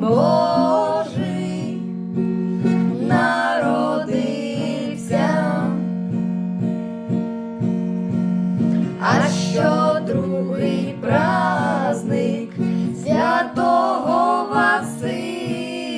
Божий народився. А що другий праздник святого Василя,